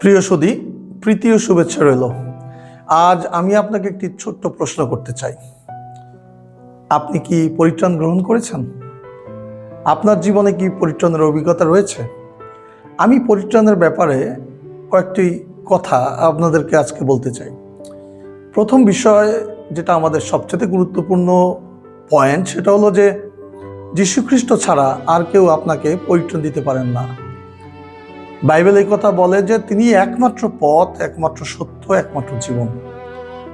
প্রিয় সুদী প্রীতি ও শুভেচ্ছা রইল। আজ আমি আপনাকে একটি ছোট্ট প্রশ্ন করতে চাই। আপনি কি পরিত্রাণ গ্রহণ করেছেন? আপনার জীবনে কি পরিত্রাণের অভিজ্ঞতা রয়েছে? আমি পরিত্রাণের ব্যাপারে কয়েকটি কথা আপনাদেরকে আজকে বলতে চাই। প্রথম বিষয় যেটা আমাদের সবচেয়ে গুরুত্বপূর্ণ পয়েন্ট সেটা হলো যে, যীশুখ্রিস্ট ছাড়া আর কেউ আপনাকে পরিত্রাণ দিতে পারেন না। বাইবেল এই কথা বলে যে তিনি একমাত্র পথ, একমাত্র সত্য, একমাত্র জীবন।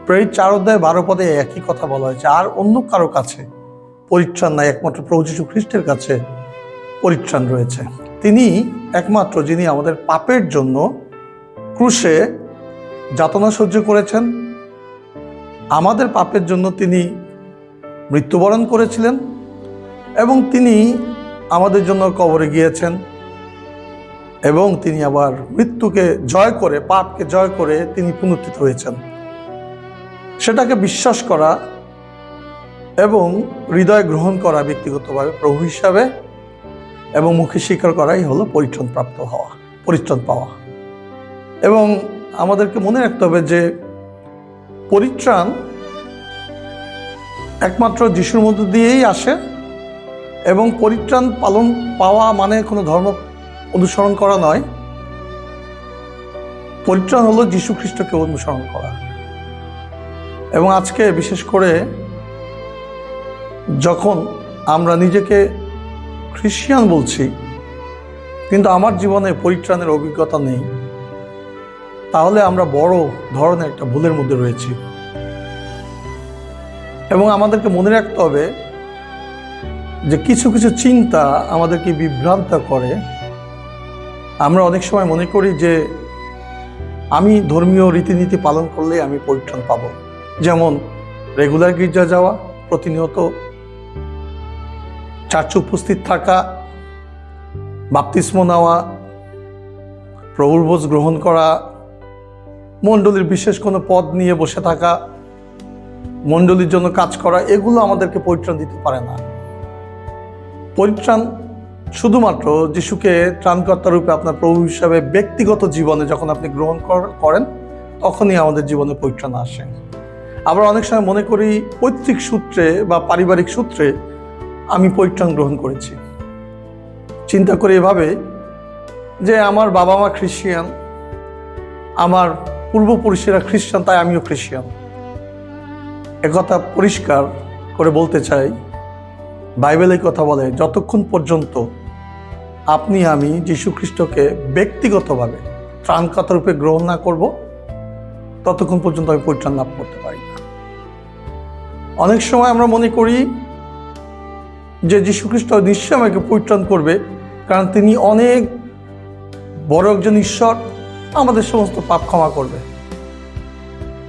প্রেরিত চার অধ্যায় বারো পদে একই কথা বলা হয়েছে, আর অন্য কারও কাছে পরিত্রাণ নাই, একমাত্র প্রভু যীশু খ্রিস্টের কাছে পরিত্রাণ রয়েছে। তিনি একমাত্র যিনি আমাদের পাপের জন্য ক্রুশে যাতনা সহ্য করেছেন। আমাদের পাপের জন্য তিনি মৃত্যুবরণ করেছিলেন এবং তিনি আমাদের জন্য কবরে গিয়েছেন। এবং তিনি আবার মৃত্যুকে জয় করে, পাপকে জয় করে তিনি পুনরুত্থিত হয়েছেন। সেটাকে বিশ্বাস করা এবং হৃদয় গ্রহণ করা ব্যক্তিগতভাবে প্রভু হিসাবে এবং মুখে স্বীকার করাই হলো পরিত্রাণ প্রাপ্ত হওয়া, পরিত্রাণ পাওয়া। এবং আমাদেরকে মনে রাখতে হবে যে পরিত্রাণ একমাত্র যিশুর মধ্য দিয়েই আসে এবং পরিত্রাণ পালন পাওয়া মানে কোনো ধর্ম অনুসরণ করা নয়। পরিত্রাণ হলো যীশু খ্রিস্টকে অনুসরণ করা। এবং আজকে বিশেষ করে যখন আমরা নিজেকে খ্রিস্টিয়ান বলছি, কিন্তু আমার জীবনে পরিত্রাণের অভিজ্ঞতা নেই, তাহলে আমরা বড় ধরনের একটা ভুলের মধ্যে রয়েছি। এবং আমাদেরকে মনে রাখতে হবে যে কিছু কিছু চিন্তা আমাদেরকে বিভ্রান্ত করে আমরা অনেক সময় মনে করি যে আমি ধর্মীয় রীতিনীতি পালন করলে আমি পরিত্রাণ পাব। যেমন রেগুলার গির্জা যাওয়া, প্রতিনিয়ত চার্চে উপস্থিত থাকা, বাপ্তিস্ম নেওয়া, প্রভুর গ্রহণ করা, মণ্ডলীর বিশেষ কোনো পদ নিয়ে বসে থাকা, মণ্ডলীর জন্য কাজ করা, এগুলো আমাদেরকে পরিত্রাণ দিতে পারে না। পরিত্রাণ শুধুমাত্র যিশুকে ত্রাণকর্তা রূপে আপনার প্রভু হিসাবে ব্যক্তিগত জীবনে যখন আপনি গ্রহণ কর- করেন, তখনই আমাদের জীবনে পরিত্রাণ আসে। আবার অনেক সময় মনে করি, পৈতৃক সূত্রে বা পারিবারিক সূত্রে আমি পরিত্রাণ গ্রহণ করেছি। চিন্তা করি এভাবে যে আমার বাবা মা খ্রিস্টিয়ান আমার পূর্বপুরুষেরা খ্রিস্টান, তাই আমিও খ্রিস্টান। একথা পরিষ্কার করে বলতে চাই বাইবেল এই কথা বলে, যতক্ষণ পর্যন্ত আপনি, আমি যীশু খ্রিস্টকে ব্যক্তিগতভাবে ত্রাণকর্তা রূপে গ্রহণ না করব, ততক্ষণ পর্যন্ত আমি পরিত্রাণ লাভ করতে পারি না। অনেক সময় আমরা মনে করি যে যীশু খ্রিস্ট নিশ্চয়ই আমাকে পরিত্রাণ করবে, কারণ তিনি অনেক বড় একজন ঈশ্বর, আমাদের সমস্ত পাপ ক্ষমা করবে।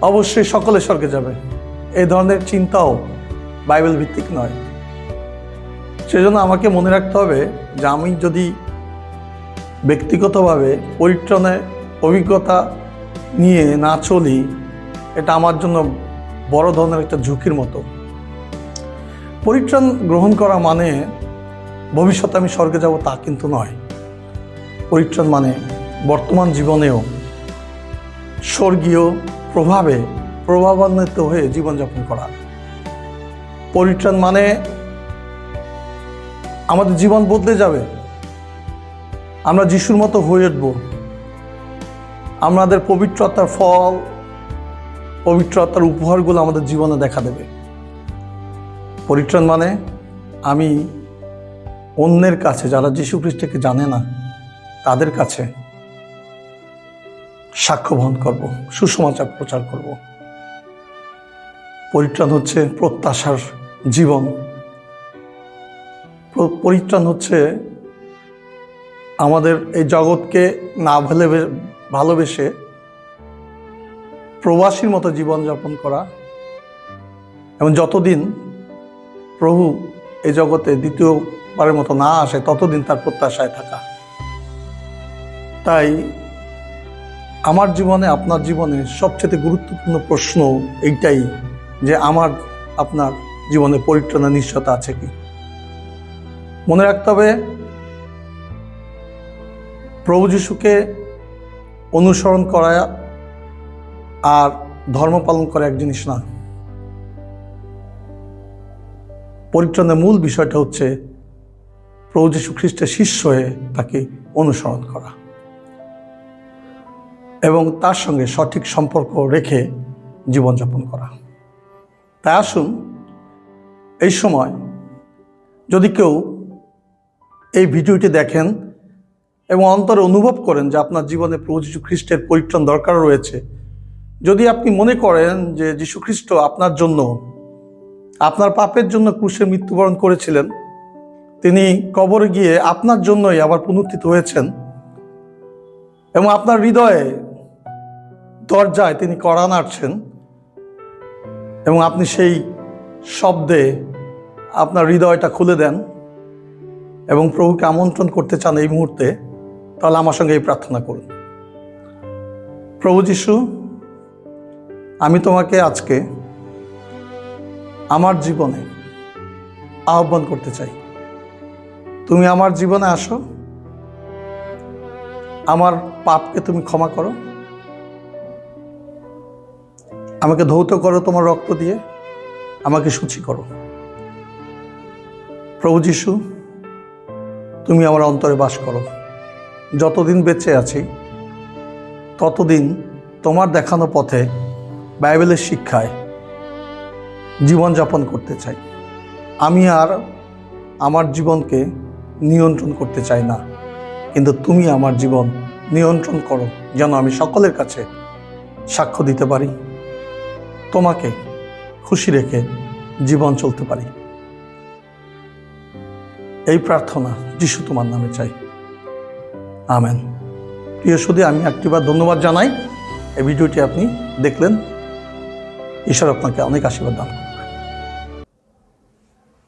অবশ্যই সকলে স্বর্গে যাবে। এই ধরনের চিন্তাও বাইবেল ভিত্তিক নয়। সেজন্য আমাকে মনে রাখতে হবে যে আমি যদি ব্যক্তিগতভাবে পরিত্রাণের অভিজ্ঞতা নিয়ে না চলি, এটা আমার জন্য বড় ধরনের একটা ঝুঁকির মতো। পরিত্রাণ গ্রহণ করা মানে ভবিষ্যতে আমি স্বর্গে যাব তা কিন্তু নয়। পরিত্রাণ মানে বর্তমান জীবনেও স্বর্গীয় প্রভাবে প্রভাবান্বিত হয়ে জীবনযাপন করা। পরিত্রাণ মানে আমাদের জীবন বদলে যাবে। আমরা যিশুর মতো হয়ে উঠব। আমাদের পবিত্রতার ফল, পবিত্রতার উপহারগুলো আমাদের জীবনে দেখা দেবে। পরিত্রাণ মানে আমি অন্যের কাছে, যারা যীশু খ্রিস্টকে জানে না, তাদের কাছে সাক্ষ্য বহন করব, সুসমাচার প্রচার করব। পরিত্রাণ হচ্ছে প্রত্যাশার জীবন। পরিত্রাণ হচ্ছে আমাদের এই জগৎকে না ভালো ভালোবেসে প্রবাসীর মতো জীবনযাপন করা এবং যতদিন প্রভু এই জগতে দ্বিতীয়বারের মতো না আসে, ততদিন তার প্রত্যাশায় থাকা। তাই আমার জীবনে, আপনার জীবনে সবচেয়ে গুরুত্বপূর্ণ প্রশ্ন এইটাই যে আমার, আপনার জীবনে পরিত্রাণের নিশ্চয়তা আছে কি? মনে রাখতে হবে, প্রভু যিশুকে অনুসরণ করা আর ধর্ম পালন করা এক জিনিস না। পরিত্রাণের মূল বিষয়টা হচ্ছে প্রভু যীশু খ্রিস্টের শিষ্য হয়ে তাকে অনুসরণ করা এবং তার সঙ্গে সঠিক সম্পর্ক রেখে জীবনযাপন করা। তাই আসুন, এই সময় যদি কেউ এই ভিডিওটি দেখেন এবং অন্তরে অনুভব করেন যে আপনার জীবনে প্রভু যীশু খ্রিস্টের পরিত্রাণ দরকার রয়েছে। যদি আপনি মনে করেন যে যীশু খ্রিস্ট আপনার জন্য, আপনার পাপের জন্য ক্রুশে মৃত্যুবরণ করেছিলেন, তিনি কবরে গিয়ে আপনার জন্যই আবার পুনরুত্থিত হয়েছেন এবং আপনার হৃদয়ে দরজায় তিনি কড়া নাড়ছেন এবং আপনি সেই শব্দে আপনার হৃদয়টা খুলে দেন। এবং প্রভুকে আমন্ত্রণ করতে চান এই মুহূর্তে, তাহলে আমার সঙ্গে এই প্রার্থনা করুন। প্রভু যিশু, আমি তোমাকে আজকে আমার জীবনে আহ্বান করতে চাই। তুমি আমার জীবনে আসো, আমার পাপকে তুমি ক্ষমা করো, আমাকে ধৌত করো তোমার রক্ত দিয়ে, আমাকে সূচি করো। প্রভু যিশু তুমি আমার অন্তরে বাস করো। যতদিন বেঁচে আছি, ততদিন তোমার দেখানো পথে বাইবেলের শিক্ষায় জীবনযাপন করতে চাই। আমি আর আমার জীবনকে নিয়ন্ত্রণ করতে চাই না, কিন্তু তুমি আমার জীবন নিয়ন্ত্রণ করো যেন আমি সকলের কাছে সাক্ষ্য দিতে পারি, তোমাকে খুশি রেখে জীবন চলতে পারি। এই প্রার্থনা যিশু তোমার নামে চাই। আমেন। প্রিয় সুদী আমি একটিবার ধন্যবাদ জানাই। এই ভিডিওটি আপনি দেখলেন। ঈশ্বর আপনাকে অনেক আশীর্বাদ দান।